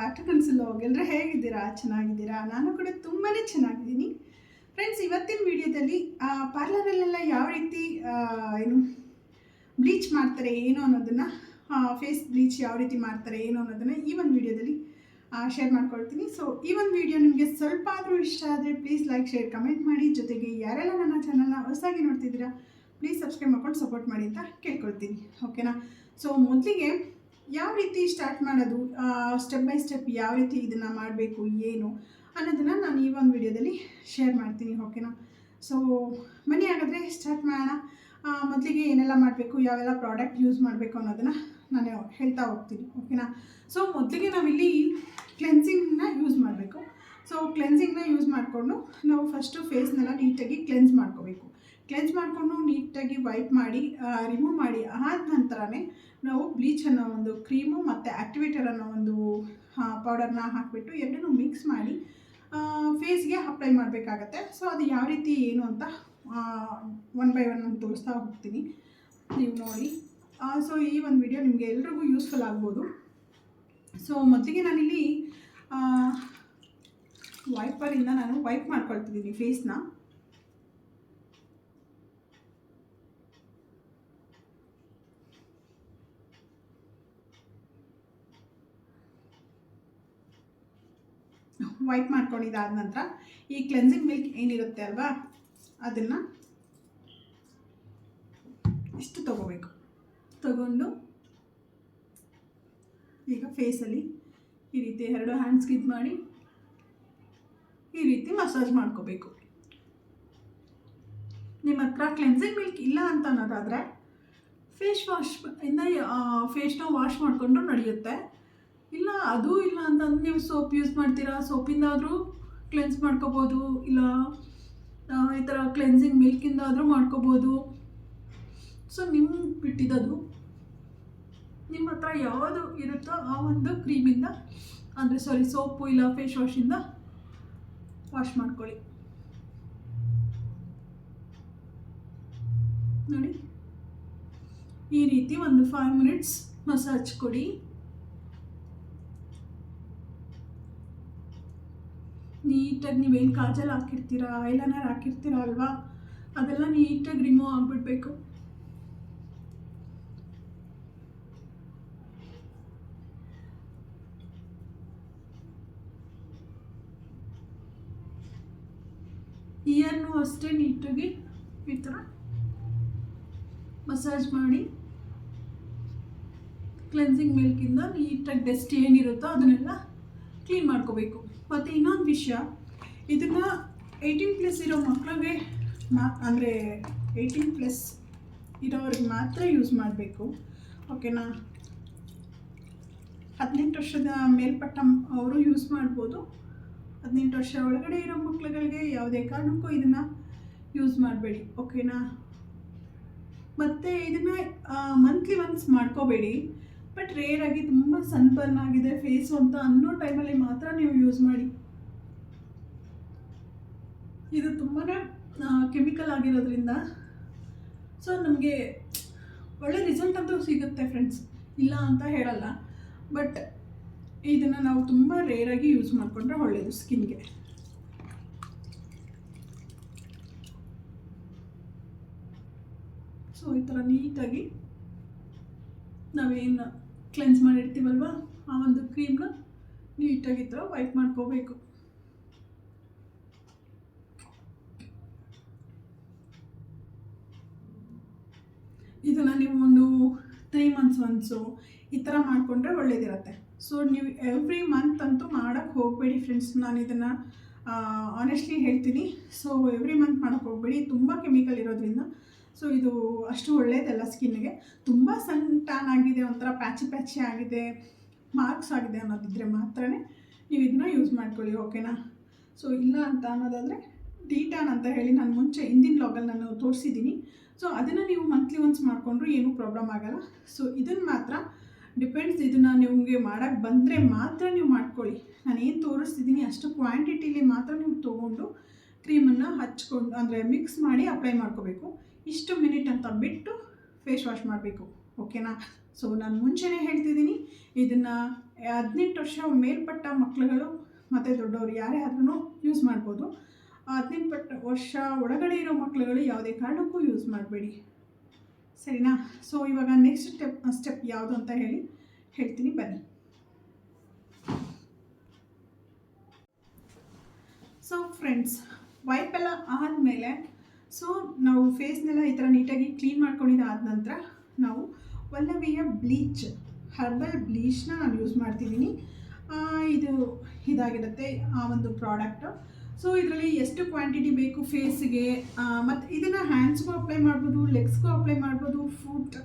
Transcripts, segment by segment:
Back to ಹೇಗಿದ್ದೀರಾ? ಚೆನ್ನಾಗಿದ್ದೀರಾ? ನಾನು ಕೂಡ ತುಂಬಾ ಚೆನ್ನಾಗಿದ್ದೀನಿ. ಫ್ರೆಂಡ್ಸ್ ಇವತ್ತಿನ ವಿಡಿಯೋದಲ್ಲಿ ಪಾರ್ಲರಲ್ಲೆಲ್ಲ ಯಾವ ರೀತಿ ಏನು ಬ್ಲೀಚ್ ಮಾಡ್ತಾರೆ, ಏನು ಅನ್ನೋದನ್ನು ಫೇಸ್ ಬ್ಲೀಚ್ ಯಾವ ರೀತಿ ಮಾಡ್ತಾರೆ, ಏನು ಅನ್ನೋದನ್ನು ಈ ಒಂದು ವಿಡಿಯೋದಲ್ಲಿ ಶೇರ್ ಮಾಡ್ಕೊಳ್ತೀನಿ. ಸೊ ಈ ಒಂದು ವಿಡಿಯೋ ನಿಮಗೆ ಸ್ವಲ್ಪ ಆದರೂ ಇಷ್ಟ ಆದರೆ ಪ್ಲೀಸ್ ಲೈಕ್ ಶೇರ್ ಕಮೆಂಟ್ ಮಾಡಿ. ಜೊತೆಗೆ ಯಾರೆಲ್ಲ ನನ್ನ ಚಾನಲ್ನ ಹೊಸದಾಗಿ ನೋಡ್ತಿದ್ದೀರಾ ಪ್ಲೀಸ್ ಸಬ್ಸ್ಕ್ರೈಬ್ ಮಾಡ್ಕೊಂಡು ಸಪೋರ್ಟ್ ಮಾಡಿ ಅಂತ ಕೇಳ್ಕೊಳ್ತೀನಿ. ಓಕೆನಾ ಸೊ ಮೊದಲಿಗೆ ಯಾವ ರೀತಿ ಸ್ಟಾರ್ಟ್ ಮಾಡೋದು? ಸ್ಟೆಪ್ ಬೈ ಸ್ಟೆಪ್ ಯಾವ ರೀತಿ ಇದನ್ನು ಮಾಡಬೇಕು, ಏನು ಅನ್ನೋದನ್ನು ನಾನು ಈ ಒಂದು ವಿಡಿಯೋದಲ್ಲಿ ಶೇರ್ ಮಾಡ್ತೀನಿ ಓಕೆನಾ ಸೊ ಮನೆ ಹಾಗಾದರೆ ಸ್ಟಾರ್ಟ್ ಮಾಡೋಣ. ಮೊದಲಿಗೆ ಏನೆಲ್ಲ ಮಾಡಬೇಕು, ಯಾವೆಲ್ಲ ಪ್ರಾಡಕ್ಟ್ ಯೂಸ್ ಮಾಡಬೇಕು ಅನ್ನೋದನ್ನು ನಾನು ಹೇಳ್ತಾ ಹೋಗ್ತೀನಿ ಓಕೆನಾ ಸೊ ಮೊದಲಿಗೆ ನಾವಿಲ್ಲಿ ಕ್ಲೆನ್ಸಿಂಗ್ನ ಯೂಸ್ ಮಾಡಬೇಕು. ಸೊ ಕ್ಲೆನ್ಸಿಂಗ್ನ ಯೂಸ್ ಮಾಡಿಕೊಂಡು ನಾವು ಫಸ್ಟು ಫೇಸ್ನೆಲ್ಲ ನೀಟಾಗಿ ಕ್ಲೆನ್ಸ್ ಮಾಡ್ಕೋಬೇಕು. ಕ್ಲೆನ್ಸ್ ಮಾಡಿಕೊಂಡು ನೀಟಾಗಿ ವೈಪ್ ಮಾಡಿ ರಿಮೂವ್ ಮಾಡಿ ಆದ ನಂತರನೇ ನಾವು ಬ್ಲೀಚ್ ಅನ್ನೋ ಒಂದು ಕ್ರೀಮು ಮತ್ತು ಆ್ಯಕ್ಟಿವೇಟರ್ ಅನ್ನೋ ಒಂದು ಪೌಡರ್ನ ಹಾಕಿಬಿಟ್ಟು ಎರಡನ್ನೂ ಮಿಕ್ಸ್ ಮಾಡಿ ಫೇಸ್ಗೆ ಅಪ್ಲೈ ಮಾಡಬೇಕಾಗತ್ತೆ. ಸೊ ಅದು ಯಾವ ರೀತಿ ಏನು ಅಂತ ಒನ್ ಬೈ ಒನ್ ನಾನು ತೋರಿಸ್ತಾ ಹೋಗ್ತೀನಿ. ನೀವು ನೋಡಿ. ಸೊ ಈ ಒಂದು ವಿಡಿಯೋ ನಿಮಗೆ ಎಲ್ರಿಗೂ ಯೂಸ್ಫುಲ್ ಆಗ್ಬೋದು. ಸೊ ಮೊದಲಿಗೆ ನಾನಿಲ್ಲಿ ವೈಪರಿಂದ ನಾನು ವೈಪ್ ಮಾಡ್ಕೊಳ್ತಿದ್ದೀನಿ ಫೇಸ್ನ ವೈಪ್ ಮಾಡ್ಕೊಂಡಿದ್ದಾದ ನಂತರ ಈ ಕ್ಲೆನ್ಸಿಂಗ್ ಮಿಲ್ಕ್ ಏನಿರುತ್ತೆ ಅಲ್ವಾ? ಅದನ್ನು ಇಷ್ಟು ತಗೋಬೇಕು. ತಗೊಂಡು ಈಗ ಫೇಸಲ್ಲಿ ಈ ರೀತಿ ಎರಡು ಹ್ಯಾಂಡ್ ಸ್ಕಿದ್ ಮಾಡಿ ಈ ರೀತಿ ಮಸಾಜ್ ಮಾಡ್ಕೋಬೇಕು. ನಿಮ್ಮ ಹತ್ರ ಕ್ಲೆನ್ಸಿಂಗ್ ಮಿಲ್ಕ್ ಇಲ್ಲ ಅಂತ ಅನ್ನೋದಾದರೆ ಫೇಸ್ ವಾಶ್ ಇಂದ ಫೇಸ್ನ ವಾಶ್ ಮಾಡಿಕೊಂಡು ನಡೆಯುತ್ತೆ. ಇಲ್ಲ, ಅದು ಇಲ್ಲ ಅಂತಂದ್ರೆ ನೀವು ಸೋಪ್ ಯೂಸ್ ಮಾಡ್ತೀರಾ? ಸೋಪಿಂದಾದರೂ ಕ್ಲೆನ್ಸ್ ಮಾಡ್ಕೋಬೋದು, ಇಲ್ಲ ಈ ಥರ ಕ್ಲೆನ್ಸಿಂಗ್ ಮಿಲ್ಕಿಂದಾದರೂ ಮಾಡ್ಕೋಬೋದು. ಸೊ ನಿಮ್ಗೆ ಬಿಟ್ಟಿದ್ದದು. ನಿಮ್ಮ ಹತ್ರ ಯಾವುದು ಇರುತ್ತೋ ಆ ಒಂದು ಕ್ರೀಮಿಂದ, ಅಂದರೆ ಸಾರಿ ಸೋಪು ಇಲ್ಲ ಫೇಸ್ ವಾಶಿಂದ ವಾಶ್ ಮಾಡ್ಕೊಳ್ಳಿ. ನೋಡಿ. ಈ ರೀತಿ ಒಂದು ಫೈವ್ ಮಿನಿಟ್ಸ್ ಮಸಾಜ್ ಕೊಡಿ. ನೀಟಾಗಿ ನೀವೇನು ಕಾಜಲ್ ಹಾಕಿರ್ತೀರ ಐಲೈನರ್ ಹಾಕಿರ್ತೀರ ಅಲ್ವಾ? ಅದೆಲ್ಲ ನೀಟಾಗಿ ರಿಮೂವ್ ಆಗಿಬಿಡ್ಬೇಕು. ಇಯರ್ನು ಅಷ್ಟೇ ನೀಟಾಗಿ ಈ ಥರ ಮಸಾಜ್ ಮಾಡಿ ಕ್ಲೆನ್ಸಿಂಗ್ ಮಿಲ್ಕಿಂದ ನೀಟಾಗಿ ಡಸ್ಟ್ ಏನಿರುತ್ತೋ ಅದನ್ನೆಲ್ಲ ಕ್ಲೀನ್ ಮಾಡ್ಕೋಬೇಕು. ಮತ್ತು ಇನ್ನೊಂದು ವಿಷಯ, ಇದನ್ನು ಏಯ್ಟೀನ್ ಪ್ಲಸ್ ಇರೋ ಮಕ್ಕಳಿಗೆ ಮಾ, ಅಂದರೆ ಏಯ್ಟೀನ್ ಪ್ಲಸ್ ಇರೋರಿಗೆ ಮಾತ್ರ ಯೂಸ್ ಮಾಡಬೇಕು. ಓಕೆನಾ ಹದಿನೆಂಟು ವರ್ಷದ ಮೇಲ್ಪಟ್ಟ ಅವರು ಯೂಸ್ ಮಾಡ್ಬೋದು. ಹದಿನೆಂಟು ವರ್ಷ ಒಳಗಡೆ ಇರೋ ಮಕ್ಕಳುಗಳಿಗೆ ಯಾವುದೇ ಕಾರಣಕ್ಕೂ ಇದನ್ನು ಯೂಸ್ ಮಾಡಬೇಡಿ. ಓಕೆನಾ ಮತ್ತು ಇದನ್ನು ಮಂತ್ಲಿ ಒನ್ಸ್ ಮಾಡ್ಕೋಬೇಡಿ. ಬಟ್ ರೇರ್ ಆಗಿ ತುಂಬ ಸನ್ಬರ್ನ್ ಆಗಿದೆ ಫೇಸು ಅಂತ ಅನ್ನೋ ಟೈಮಲ್ಲಿ ಮಾತ್ರ ನೀವು ಯೂಸ್ ಮಾಡಿ. ಇದು ತುಂಬಾ ಕೆಮಿಕಲ್ ಆಗಿರೋದ್ರಿಂದ. ಸೊ ನಮಗೆ ಒಳ್ಳೆ ರಿಸಲ್ಟ್ ಅಂತೂ ಸಿಗುತ್ತೆ ಫ್ರೆಂಡ್ಸ್ ಇಲ್ಲ ಅಂತ ಹೇಳಲ್ಲ. ಬಟ್ ಇದನ್ನು ನಾವು ತುಂಬ ರೇರಾಗಿ ಯೂಸ್ ಮಾಡಿಕೊಂಡ್ರೆ ಒಳ್ಳೆಯದು ಸ್ಕಿನ್ಗೆ ಸೊ ಈ ಥರ ನೀಟಾಗಿ ನಾವೇನು ಕ್ಲೆನ್ಸ್ ಮಾಡಿರ್ತೀವಲ್ವ? ಆ ಒಂದು ಕ್ರೀಮ್ನ ನೀಟಾಗಿ ಥರ ವೈಪ್ ಮಾಡ್ಕೋಬೇಕು. ಇದನ್ನು ನೀವು ಒಂದು ತ್ರೀ ಮಂತ್ಸ್ ಒನ್ಸು ಈ ಥರ ಮಾಡಿಕೊಂಡ್ರೆ ಒಳ್ಳೇದಿರುತ್ತೆ. ಸೊ ನೀವು ಎವ್ರಿ ಮಂತ್ ಅಂತೂ ಮಾಡೋಕ್ಕೆ ಹೋಗಬೇಡಿ ಫ್ರೆಂಡ್ಸ್ ನಾನು ಇದನ್ನು ಆನೆಸ್ಟ್ಲಿ ಹೇಳ್ತೀನಿ. ಸೊ ಎವ್ರಿ ಮಂತ್ ಮಾಡೋಕ್ಕೆ ಹೋಗಬೇಡಿ. ತುಂಬ ಕೆಮಿಕಲ್ ಇರೋದ್ರಿಂದ ಸೊ ಇದು ಅಷ್ಟು ಒಳ್ಳೆಯದಲ್ಲ ಸ್ಕಿನ್ಗೆ. ತುಂಬ ಸನ್ ಟ್ಯಾನ್ ಆಗಿದೆ, ಒಂಥರ ಪ್ಯಾಚಿ ಪ್ಯಾಚಿ ಆಗಿದೆ, ಮಾರ್ಕ್ಸ್ ಆಗಿದೆ ಅನ್ನೋದಿದ್ರೆ ಮಾತ್ರ ನೀವು ಇದನ್ನ ಯೂಸ್ ಮಾಡ್ಕೊಳ್ಳಿ ಓಕೆನಾ ಸೊ ಇಲ್ಲ ಅಂತ ಅನ್ನೋದಾದರೆ ಡಿ ಟ್ಯಾನ್ ಅಂತ ಹೇಳಿ ನಾನು ಮುಂಚೆ ಹಿಂದಿನ ಲಾಗಲ್ಲಿ ನಾನು ತೋರಿಸಿದ್ದೀನಿ ಸೊ ಅದನ್ನು ನೀವು ಮಂತ್ಲಿ ಒನ್ಸ್ ಮಾಡಿಕೊಂಡ್ರು ಏನೂ ಪ್ರಾಬ್ಲಮ್ ಆಗಲ್ಲ. ಸೊ ಇದನ್ನು ಮಾತ್ರ ಡಿಪೆಂಡ್ಸ್ ಇದನ್ನು ನಿಮಗೆ ಮಾಡೋಕ್ಕೆ ಬಂದರೆ ಮಾತ್ರ ನೀವು ಮಾಡ್ಕೊಳ್ಳಿ. ನಾನು ಏನು ತೋರಿಸ್ತಿದ್ದೀನಿ ಅಷ್ಟು ಕ್ವಾಂಟಿಟಿಲಿ ಮಾತ್ರ ನೀವು ತೊಗೊಂಡು ಕ್ರೀಮನ್ನು ಹಚ್ಕೊಂಡು, ಅಂದರೆ ಮಿಕ್ಸ್ ಮಾಡಿ ಅಪ್ಲೈ ಮಾಡ್ಕೋಬೇಕು. ಇಷ್ಟು ಮಿನಿಟ್ ಅಂತ ಬಿಟ್ಟು ಫೇಸ್ ವಾಶ್ ಮಾಡಬೇಕು ಓಕೆನಾ ಸೊ ನಾನು ಮುಂಚೆನೇ ಹೇಳ್ತಿದ್ದೀನಿ, ಇದನ್ನು ಹದಿನೆಂಟು ವರ್ಷ ಮೇಲ್ಪಟ್ಟ ಮಕ್ಕಳುಗಳು ಮತ್ತು ದೊಡ್ಡವರು ಯಾರೇ ಆದ್ರೂ ಯೂಸ್ ಮಾಡ್ಬೋದು. ಹದಿನೆಂಟು ಪಟ್ಟ ವರ್ಷ ಒಳಗಡೆ ಇರೋ ಮಕ್ಕಳುಗಳು ಯಾವುದೇ ಕಾರಣಕ್ಕೂ ಯೂಸ್ ಮಾಡಬೇಡಿ. ಸರಿನಾ? ಸೊ ಇವಾಗ ನೆಕ್ಸ್ಟ್ ಸ್ಟೆಪ್ ಸ್ಟೆಪ್ ಯಾವುದು ಅಂತ ಹೇಳಿ ಹೇಳ್ತೀನಿ, ಬನ್ನಿ. ಸೊ ಫ್ರೆಂಡ್ಸ್ ವೈಪ್ ಎಲ್ಲ ಆದಮೇಲೆ ಸೊ ನಾವು ಫೇಸ್ನೆಲ್ಲ ಈ ಥರ ನೀಟಾಗಿ ಕ್ಲೀನ್ ಮಾಡ್ಕೊಂಡಿದ್ದಾದ ನಂತರ ನಾವು ಒಲ್ಲವಿಯ ಬ್ಲೀಚ್ ಹರ್ಬಲ್ ಬ್ಲೀಚ್ನ ನಾನು ಯೂಸ್ ಮಾಡ್ತಿದ್ದೀನಿ. ಇದು ಇದಾಗಿರುತ್ತೆ ಆ ಒಂದು ಪ್ರಾಡಕ್ಟು ಸೊ ಇದರಲ್ಲಿ ಎಷ್ಟು ಕ್ವಾಂಟಿಟಿ ಬೇಕು ಫೇಸ್ಗೆ ಮತ್ತು ಇದನ್ನು ಹ್ಯಾಂಡ್ಸ್ಗೂ ಅಪ್ಲೈ ಮಾಡ್ಬೋದು ಲೆಗ್ಸ್ಗೂ ಅಪ್ಲೈ ಮಾಡ್ಬೋದು ಫುಟ್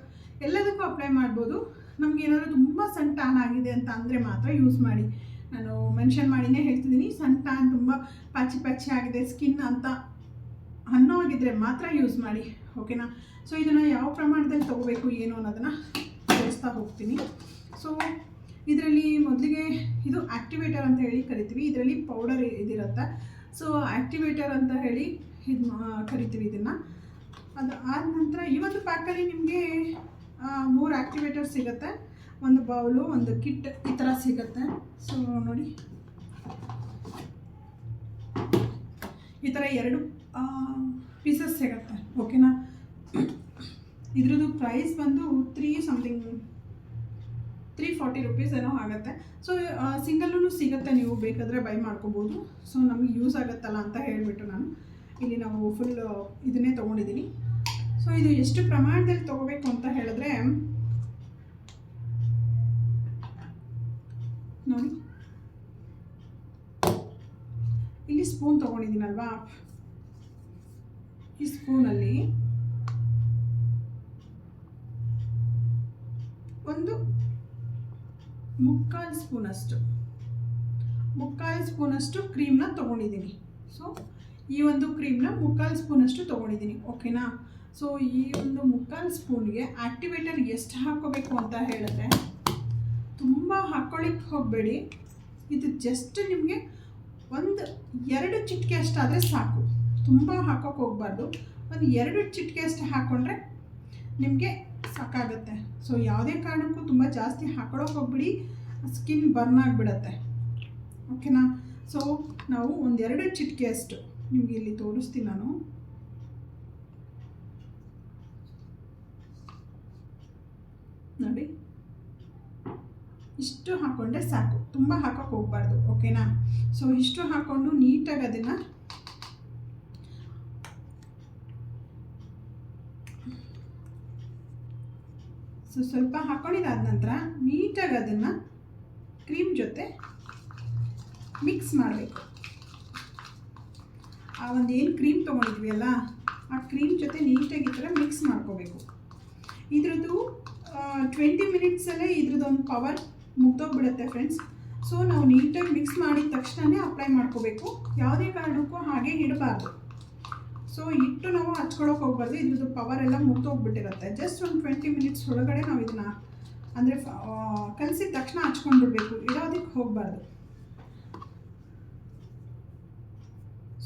ಎಲ್ಲದಕ್ಕೂ ಅಪ್ಲೈ ಮಾಡ್ಬೋದು. ನಮ್ಗೆ ಏನಾದರೂ ತುಂಬ ಸನ್ ಟ್ಯಾನ್ ಆಗಿದೆ ಅಂತ ಅಂದರೆ ಮಾತ್ರ ಯೂಸ್ ಮಾಡಿ. ನಾನು ಮೆನ್ಷನ್ ಮಾಡಿನೇ ಹೇಳ್ತಿದ್ದೀನಿ ಸನ್ ಟ್ಯಾನ್ ತುಂಬ ಪಚ್ಚಿ ಪಚ್ಚಿ ಆಗಿದೆ ಸ್ಕಿನ್ ಅಂತ. ಆಗಿದ್ರೆ ಮಾತ್ರ ಯೂಸ್ ಮಾಡಿ ಓಕೆನಾ ಸೊ ಇದನ್ನು ಯಾವ ಪ್ರಮಾಣದಲ್ಲಿ ತೊಗೋಬೇಕು, ಏನು ಅನ್ನೋದನ್ನು ತೋರಿಸ್ತಾ ಹೋಗ್ತೀನಿ. ಸೊ ಇದರಲ್ಲಿ ಮೊದಲಿಗೆ ಇದು ಆ್ಯಕ್ಟಿವೇಟರ್ ಅಂತ ಹೇಳಿ ಕರಿತೀವಿ. ಇದರಲ್ಲಿ ಪೌಡರ್ ಇದಿರುತ್ತೆ. ಸೊ ಆ್ಯಕ್ಟಿವೇಟರ್ ಅಂತ ಹೇಳಿ ಇದು ಕರಿತೀವಿ ಇದನ್ನು. ಅದು ಆದ ನಂತರ ಈ ಒಂದು ಪ್ಯಾಕಲ್ಲಿ ನಿಮಗೆ ಮೂರು ಆ್ಯಕ್ಟಿವೇಟರ್ ಸಿಗುತ್ತೆ. ಒಂದು ಬೌಲು ಒಂದು ಕಿಟ್ ಈ ಥರ ಸಿಗುತ್ತೆ. ಸೊ ನೋಡಿ. ಈ ಥರ ಎರಡು ಪೀಸಸ್ ಸಿಗುತ್ತೆ. ಓಕೆನಾ ಇದ್ರದ್ದು ಪ್ರೈಸ್ ಬಂದು three something three forty rupees ಏನೋ ಆಗುತ್ತೆ. ಸೊ ಸಿಂಗಲ್ಲೂ ಸಿಗುತ್ತೆ ನೀವು ಬೇಕಾದರೆ ಬೈ ಮಾಡ್ಕೋಬೋದು. ಸೊ ನಮಗೆ ಯೂಸ್ ಆಗುತ್ತಲ್ಲ ಅಂತ ಹೇಳಿಬಿಟ್ಟು ನಾನು ಇಲ್ಲಿ ನಾವು ಫುಲ್ ಇದನ್ನೇ ತೊಗೊಂಡಿದ್ದೀನಿ ಸೊ ಇದು ಎಷ್ಟು ಪ್ರಮಾಣದಲ್ಲಿ ತೊಗೋಬೇಕು ಅಂತ ಹೇಳಿದ್ರೆ, ನೋಡಿ. ಇಲ್ಲಿ ಸ್ಪೂನ್ ತೊಗೊಂಡಿದ್ದೀನಲ್ವಾ ಈ ಸ್ಪೂನಲ್ಲಿ ಒಂದು ಮುಕ್ಕಾಲು ಸ್ಪೂನಷ್ಟು ಮುಕ್ಕಾಲು ಸ್ಪೂನಷ್ಟು ಕ್ರೀಮ್ನ ತೊಗೊಂಡಿದ್ದೀನಿ. ಸೊ ಈ ಒಂದು ಕ್ರೀಮ್ನ ಮುಕ್ಕಾಲು ಸ್ಪೂನಷ್ಟು ತೊಗೊಂಡಿದ್ದೀನಿ ಓಕೆನಾ ಸೊ ಈ ಒಂದು ಮುಕ್ಕಾಲು ಸ್ಪೂನ್ಗೆ ಆ್ಯಕ್ಟಿವೇಟರ್ ಎಷ್ಟು ಹಾಕೋಬೇಕು ಅಂತ ಹೇಳಿದ್ರೆ, ತುಂಬ ಹಾಕ್ಕೊಳ್ಳಿಕ್ಕೆ ಹೋಗಬೇಡಿ. ಇದು ಜಸ್ಟ್ ನಿಮಗೆ ಒಂದು ಎರಡು ಚಿಟಿಕೆ ಅಷ್ಟಾದರೆ ಸಾಕು. ತುಂಬ ಹಾಕೋಕೆ ಹೋಗಬಾರ್ದು. ಒಂದು ಎರಡು ಚಿಟಿಕೆ ಅಷ್ಟು ಹಾಕ್ಕೊಂಡ್ರೆ ನಿಮಗೆ ಸಾಕಾಗುತ್ತೆ. ಸೊ ಯಾವುದೇ ಕಾರಣಕ್ಕೂ ತುಂಬ ಜಾಸ್ತಿ ಹಾಕೊಳ್ಳೋಕೆ ಹೋಗ್ಬಿಡಿ. ಸ್ಕಿನ್ ಬರ್ನ್ ಆಗಿಬಿಡತ್ತೆ. ಓಕೆನಾ ಸೊ ನಾವು ಒಂದೆರಡು ಚಿಟಿಕೆ ಅಷ್ಟು ನಿಮಗೆ ಇಲ್ಲಿ ತೋರಿಸ್ತೀನಿ ನಾನು. ನೋಡಿ. ಇಷ್ಟು ಹಾಕ್ಕೊಂಡ್ರೆ ಸಾಕು. ತುಂಬ ಹಾಕೋಕೆ ಹೋಗ್ಬಾರ್ದು. ಓಕೆನಾ ಸೊ ಇಷ್ಟು ಹಾಕ್ಕೊಂಡು ನೀಟಾಗಿ ಅದನ್ನು ಸೊ ಸ್ವಲ್ಪ ಹಾಕ್ಕೊಂಡಿದ್ದಾದ ನಂತರ ನೀಟಾಗಿ ಅದನ್ನು ಕ್ರೀಮ್ ಜೊತೆ ಮಿಕ್ಸ್ ಮಾಡಬೇಕು. ಆ ಒಂದು ಏನು ಕ್ರೀಮ್ ತೊಗೊಂಡಿದ್ವಿ ಅಲ್ಲ, ಆ ಕ್ರೀಮ್ ಜೊತೆ ನೀಟಾಗಿ ಈ ಥರ ಮಿಕ್ಸ್ ಮಾಡ್ಕೋಬೇಕು. ಇದ್ರದ್ದು ಟ್ವೆಂಟಿ ಮಿನಿಟ್ಸಲ್ಲೇ ಇದ್ರದ್ದೊಂದು ಪವರ್ ಮುಗ್ದೋಗ್ಬಿಡುತ್ತೆ ಫ್ರೆಂಡ್ಸ್ ಸೊ ನಾವು ನೀಟಾಗಿ ಮಿಕ್ಸ್ ಮಾಡಿದ ತಕ್ಷಣವೇ ಅಪ್ಲೈ ಮಾಡ್ಕೋಬೇಕು. ಯಾವುದೇ ಕಾರಣಕ್ಕೂ ಹಾಗೆ ಇಡಬಾರ್ದು. ಸೊ ಇಟ್ಟು ನಾವು ಹಚ್ಕೊಳಕ್ಕೆ ಹೋಗ್ಬಾರ್ದು. ಇದ್ರದ್ದು ಪವರ್ ಎಲ್ಲ ಮುಗ್ದೋಗ್ಬಿಟ್ಟಿರುತ್ತೆ. ಜಸ್ಟ್ ಒಂದು ಟ್ವೆಂಟಿ ಮಿನಿಟ್ಸ್ ಒಳಗಡೆ ನಾವು ಇದನ್ನು ಅಂದರೆ ಕಲಸಿದ ತಕ್ಷಣ ಹಚ್ಕೊಂಡ್ಬಿಡ್ಬೇಕು. ಇರೋದಕ್ಕೆ ಹೋಗಬಾರ್ದು.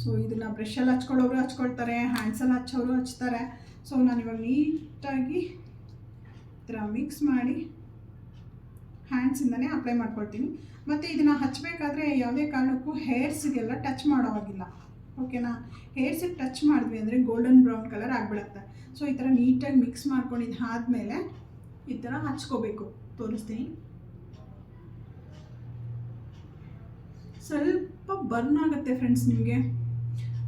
ಸೊ ಇದನ್ನು ಬ್ರಷಲ್ಲಿ ಹಚ್ಕೊಳ್ಳೋರು ಹಚ್ಕೊಳ್ತಾರೆ ಹ್ಯಾಂಡ್ಸಲ್ಲಿ ಹಚ್ಚೋರು ಹಚ್ತಾರೆ. ಸೊ ನಾನು ಇವಾಗ ನೀಟಾಗಿ ಥರ ಮಿಕ್ಸ್ ಮಾಡಿ ಹ್ಯಾಂಡ್ಸಿಂದನೇ ಅಪ್ಲೈ ಮಾಡ್ಕೊಳ್ತೀನಿ. ಮತ್ತು ಇದನ್ನು ಹಚ್ಚಬೇಕಾದ್ರೆ ಯಾವುದೇ ಕಾರಣಕ್ಕೂ ಹೇರ್ಸ್ಗೆಲ್ಲ ಟಚ್ ಮಾಡೋ ಹಾಗಿಲ್ಲ. ಓಕೆನಾ ಹೇರ್ಸಿಗೆ ಟಚ್ ಮಾಡಿದ್ವಿ ಅಂದರೆ ಗೋಲ್ಡನ್ ಬ್ರೌನ್ ಕಲರ್ ಆಗಿಬಿಡುತ್ತೆ. ಸೊ ಈ ಥರ ನೀಟಾಗಿ ಮಿಕ್ಸ್ ಮಾಡ್ಕೊಂಡಿದ್ದು ಆದಮೇಲೆ ಈ ಥರ ಹಚ್ಕೋಬೇಕು. ತೋರಿಸ್ತೀನಿ. ಸ್ವಲ್ಪ ಬರ್ನ್ ಆಗುತ್ತೆ ಫ್ರೆಂಡ್ಸ್ ನಿಮಗೆ.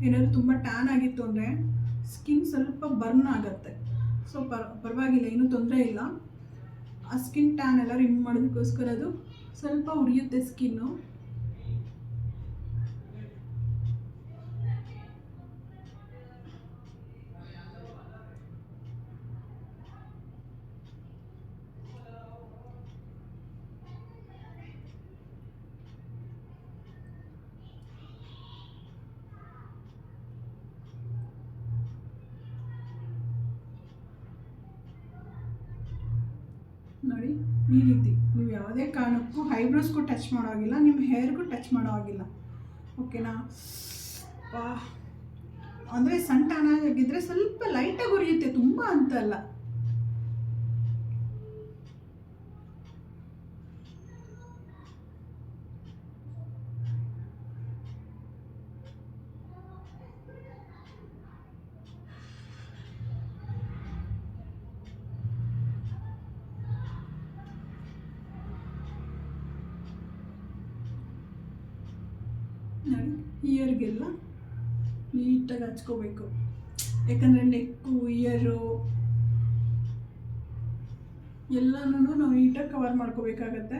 ಏನಾದರೂ ತುಂಬ ಟ್ಯಾನ್ ಆಗಿತ್ತು ಅಂದರೆ ಸ್ಕಿನ್ ಸ್ವಲ್ಪ ಬರ್ನ್ ಆಗುತ್ತೆ. ಸೊ ಪರ್, ಪರವಾಗಿಲ್ಲ ಏನೂ ತೊಂದರೆ ಇಲ್ಲ. ಆ ಸ್ಕಿನ್ ಟ್ಯಾನ್ ಎಲ್ಲ ರಿಮೂವ್ ಮಾಡೋದಕ್ಕೋಸ್ಕರ ಅದು ಸ್ವಲ್ಪ ಉರಿಯುತ್ತೆ ಸ್ಕಿನ್ನು ನೋಡಿ, ಈ ರೀತಿ. ನೀವು ಯಾವುದೇ ಕಾರಣಕ್ಕೂ ಐಬ್ರೋಸ್ಗೂ ಟಚ್ ಮಾಡೋ ಹಾಗಿಲ್ಲ ನಿಮ್ಮ ಹೇರ್ಗೂ ಟಚ್ ಮಾಡೋ ಹಾಗಿಲ್ಲ ಓಕೆನಾ ಅಂದರೆ ಸಣ್ಣ ಆಗಿದ್ದರೆ ಸ್ವಲ್ಪ ಲೈಟಾಗಿ ಉರಿಯುತ್ತೆ, ತುಂಬ ಅಂತ ಇಯರ್ಗೆಲ್ಲ ನೀಟಾಗಿ ಹಚ್ಕೋಬೇಕು. ಯಾಕಂದರೆ ನೆಕ್ಕು ಇಯರು ಎಲ್ಲನೂ ನಾವು ನೀಟಾಗಿ ಕವರ್ ಮಾಡ್ಕೋಬೇಕಾಗತ್ತೆ.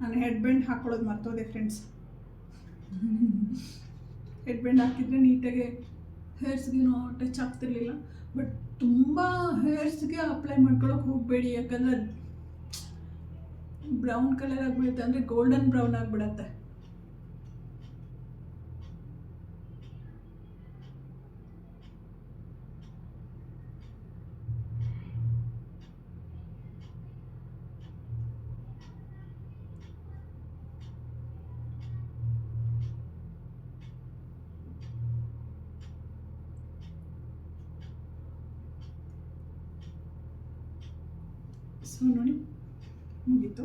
ನಾನು ಹೆಡ್ ಬ್ಯಾಂಡ್ ಹಾಕ್ಕೊಳ್ಳೋದು ಮರ್ತೋದೆ ಫ್ರೆಂಡ್ಸ್ ಹೆಡ್ ಬ್ಯಾಂಡ್ ಹಾಕಿದರೆ ನೀಟಾಗಿ ಹೇರ್ಸ್ಗೇನು ಟಚ್ ಆಗ್ತಿರ್ಲಿಲ್ಲ. ಬಟ್ ತುಂಬ ಹೇರ್ಸ್ಗೆ ಅಪ್ಲೈ ಮಾಡ್ಕೊಳ್ಳೋಕೆ ಹೋಗಬೇಡಿ. ಯಾಕಂದರೆ ಬ್ರೌನ್ ಕಲರ್ ಆಗಿಬಿಡುತ್ತೆ. ಅಂದರೆ ಗೋಲ್ಡನ್ ಬ್ರೌನ್ ಆಗಿಬಿಡತ್ತೆ. ಸೊ ನೋಡಿ, ಮುಗೀತು.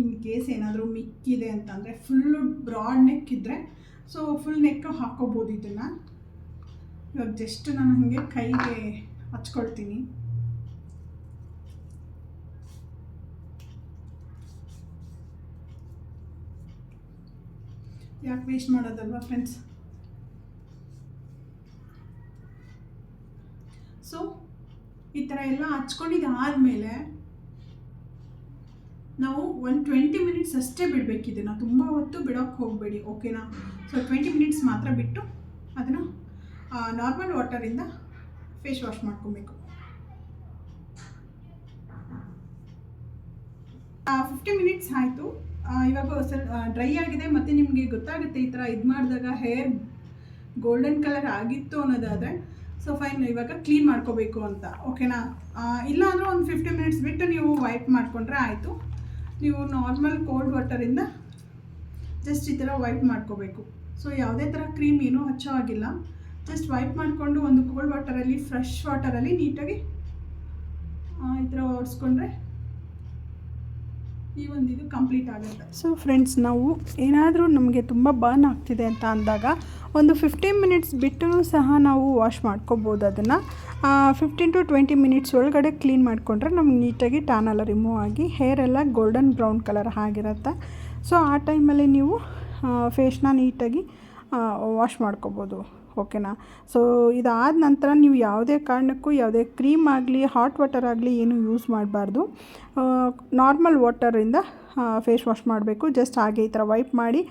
ಇನ್ ಕೇಸ್ ಏನಾದರೂ ಮಿಕ್ಕಿದೆ ಅಂತಂದರೆ ಫುಲ್ಲು ಬ್ರಾಡ್ ನೆಕ್ ಇದ್ದರೆ ಸೊ ಫುಲ್ ನೆಕ್ ಹಾಕೋಬೋದು ಇದನ್ನು. ಇವಾಗ ಜಸ್ಟ್ ನಾನು ಹಾಗೆ ಕೈಗೆ ಹಚ್ಕೊಳ್ತೀನಿ. ಯಾಕೆ ವೇಸ್ಟ್ ಮಾಡೋದಲ್ವಾ ಫ್ರೆಂಡ್ಸ್ ಸೊ ಈ ಥರ ಎಲ್ಲ ಹಚ್ಕೊಂಡಿದ್ದಾದಮೇಲೆ ನಾವು ಒಂದು ಟ್ವೆಂಟಿ ಮಿನಿಟ್ಸ್ ಅಷ್ಟೇ ಬಿಡಬೇಕು ಇದನ್ನು ತುಂಬ ಹೊತ್ತು ಬಿಡೋಕ್ಕೆ ಹೋಗಬೇಡಿ ಓಕೆನಾ ಸೊ ಟ್ವೆಂಟಿ ಮಿನಿಟ್ಸ್ ಮಾತ್ರ ಬಿಟ್ಟು ಅದನ್ನು ನಾರ್ಮಲ್ ವಾಟರಿಂದ ಫೇಸ್ ವಾಶ್ ಮಾಡ್ಕೊಬೇಕು. ಫಿಫ್ಟಿ ಮಿನಿಟ್ಸ್ ಆಯಿತು. ಇವಾಗ ಸ್ವಲ್ಪ ಡ್ರೈ ಆಗಿದೆ. ಮತ್ತು ನಿಮಗೆ ಗೊತ್ತಾಗುತ್ತೆ ಈ ಥರ ಇದು ಮಾಡಿದಾಗ ಹೇರ್ ಗೋಲ್ಡನ್ ಕಲರ್ ಆಗಿತ್ತು ಅನ್ನೋದಾದರೆ ಸೊ ಫೈನ್ ಇವಾಗ ಕ್ಲೀನ್ ಮಾಡ್ಕೋಬೇಕು ಅಂತ ಓಕೆನಾ ಇಲ್ಲ ಅಂದರೆ ಒಂದು ಫಿಫ್ಟಿ ಮಿನಿಟ್ಸ್ ಬಿಟ್ಟು ನೀವು ವೈಪ್ ಮಾಡಿಕೊಂಡ್ರೆ ಆಯಿತು. ನೀವು ನಾರ್ಮಲ್ ಕೋಲ್ಡ್ ವಾಟರಿಂದ ಜಸ್ಟ್ ಈ ಥರ ವೈಪ್ ಮಾಡ್ಕೋಬೇಕು. ಸೊ ಯಾವುದೇ ಥರ ಕ್ರೀಮ್ ಏನೂ ಹಚ್ಚೋ ಆಗಿಲ್ಲ ಜಸ್ಟ್ ವೈಪ್ ಮಾಡಿಕೊಂಡು ಒಂದು ಕೋಲ್ಡ್ ವಾಟರಲ್ಲಿ ಫ್ರೆಶ್ ವಾಟರಲ್ಲಿ ನೀಟಾಗಿ ಈ ಥರ ಒರೆಸ್ಕೊಂಡ್ರೆ ಈ ಒಂದು ಇದು ಕಂಪ್ಲೀಟ್ ಆಗುತ್ತೆ. ಸೊ ಫ್ರೆಂಡ್ಸ್ ನಾವು ಏನಾದರೂ ನಮಗೆ ತುಂಬ ಬರ್ನ್ ಆಗ್ತಿದೆ ಅಂತ ಅಂದಾಗ ಒಂದು ಫಿಫ್ಟೀನ್ ಮಿನಿಟ್ಸ್ ಬಿಟ್ಟು ಸಹ ನಾವು ವಾಶ್ ಮಾಡ್ಕೋಬೋದು ಅದನ್ನು. ಫಿಫ್ಟೀನ್ ಟು ಟ್ವೆಂಟಿ ಮಿನಿಟ್ಸ್ ಒಳಗಡೆ ಕ್ಲೀನ್ ಮಾಡಿಕೊಂಡ್ರೆ ನಮ್ಗೆ ನೀಟಾಗಿ ಟ್ಯಾನ್ ಎಲ್ಲ ರಿಮೂವ್ ಆಗಿ ಹೇರ್ ಎಲ್ಲ ಗೋಲ್ಡನ್ ಬ್ರೌನ್ ಕಲರ್ ಆಗಿರುತ್ತೆ. ಸೊ ಆ ಟೈಮಲ್ಲಿ ನೀವು ಫೇಸ್ನ ನೀಟಾಗಿ ವಾಶ್ ಮಾಡ್ಕೋಬೋದು. ಓಕೆನಾ? ಸೊ ಇದಾದ ನಂತರ ನೀವು ಯಾವುದೇ ಕಾರಣಕ್ಕೂ ಯಾವುದೇ ಕ್ರೀಮ್ ಆಗಲಿ, ಹಾಟ್ ವಾಟರ್ ಆಗಲಿ ಏನು ಯೂಸ್ ಮಾಡಬಾರ್ದು. ನಾರ್ಮಲ್ ವಾಟರಿಂದ ಫೇಸ್ ವಾಶ್ ಮಾಡಬೇಕು. ಜಸ್ಟ್ ಹಾಗೆ ಈ ಥರ ವೈಪ್ ಮಾಡಿ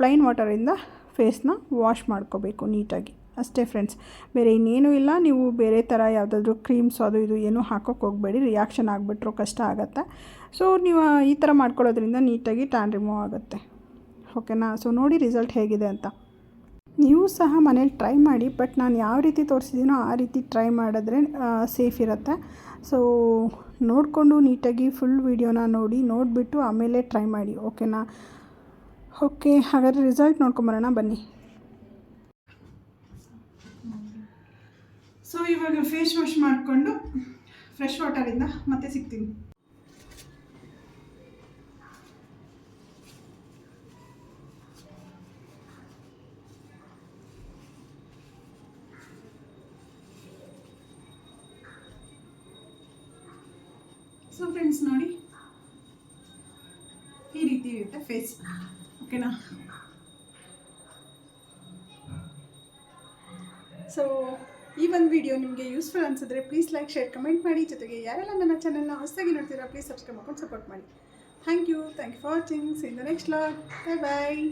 ಪ್ಲೈನ್ ವಾಟರಿಂದ ಫೇಸ್ನ ವಾಶ್ ಮಾಡ್ಕೋಬೇಕು ನೀಟಾಗಿ. ಅಷ್ಟೇ ಫ್ರೆಂಡ್ಸ್. ಬೇರೆ ಇನ್ನೇನೂ ಇಲ್ಲ. ನೀವು ಬೇರೆ ಥರ ಯಾವುದಾದ್ರೂ ಕ್ರೀಮ್ಸ್ ಅದು ಇದು ಏನೂ ಹಾಕೋಕ್ಕೆ ಹೋಗಬೇಡಿ. ರಿಯಾಕ್ಷನ್ ಆಗಿಬಿಟ್ರೂ ಕಷ್ಟ ಆಗುತ್ತೆ. ಸೊ ನೀವು ಈ ಥರ ಮಾಡ್ಕೊಳ್ಳೋದ್ರಿಂದ ನೀಟಾಗಿ ಟ್ಯಾನ್ ರಿಮೂವ್ ಆಗುತ್ತೆ. ಓಕೆನಾ? ಸೊ ನೋಡಿ ರಿಸಲ್ಟ್ ಹೇಗಿದೆ ಅಂತ. ನೀವು ಸಹ ಮನೇಲಿ ಟ್ರೈ ಮಾಡಿ, ಬಟ್ ನಾನು ಯಾವ ರೀತಿ ತೋರಿಸಿದ್ದೀನೋ ಆ ರೀತಿ ಟ್ರೈ ಮಾಡಿದ್ರೆ ಸೇಫ್ ಇರುತ್ತೆ. ಸೊ, ನೋಡಿಕೊಂಡು ನೀಟಾಗಿ ಫುಲ್ ವೀಡಿಯೋನ ನೋಡಿ, ನೋಡಿಬಿಟ್ಟು ಆಮೇಲೆ ಟ್ರೈ ಮಾಡಿ, ಓಕೆನಾ? ಓಕೆ, ಹಾಗಾದರೆ ರಿಸಲ್ಟ್ ನೋಡ್ಕೊಂಬರೋಣ, ಬನ್ನಿ. ಸೊ ಇವಾಗ ಫೇಸ್ ವಾಶ್ ಮಾಡಿಕೊಂಡು ಫ್ರೆಶ್ ವಾಟರಿಂದ ಮತ್ತೆ ಸಿಗ್ತೀನಿ. ಸೊ ಫ್ರೆಂಡ್ಸ್ ನೋಡಿ. ಈ ರೀತಿ ಇರುತ್ತೆ ಫೇಸ್ ಓಕೆನಾ ಸೊ ಈ ಒಂದು ವಿಡಿಯೋ ನಿಮಗೆ ಯೂಸ್ಫುಲ್ ಅನಿಸಿದ್ರೆ ಪ್ಲೀಸ್ ಲೈಕ್ ಶೇರ್ ಕಮೆಂಟ್ ಮಾಡಿ. ಜೊತೆಗೆ ಯಾರೆಲ್ಲ ನನ್ನ ಚಾನಲ್ನ ಹೊಸದಾಗಿ ನೋಡ್ತೀರಾ ಪ್ಲೀಸ್ ಸಬ್ಸ್ಕ್ರೈಬ್ ಮಾಡ್ಕೊಂಡು ಸಪೋರ್ಟ್ ಮಾಡಿ. Thank you thank you for watching see the next vlog bye bye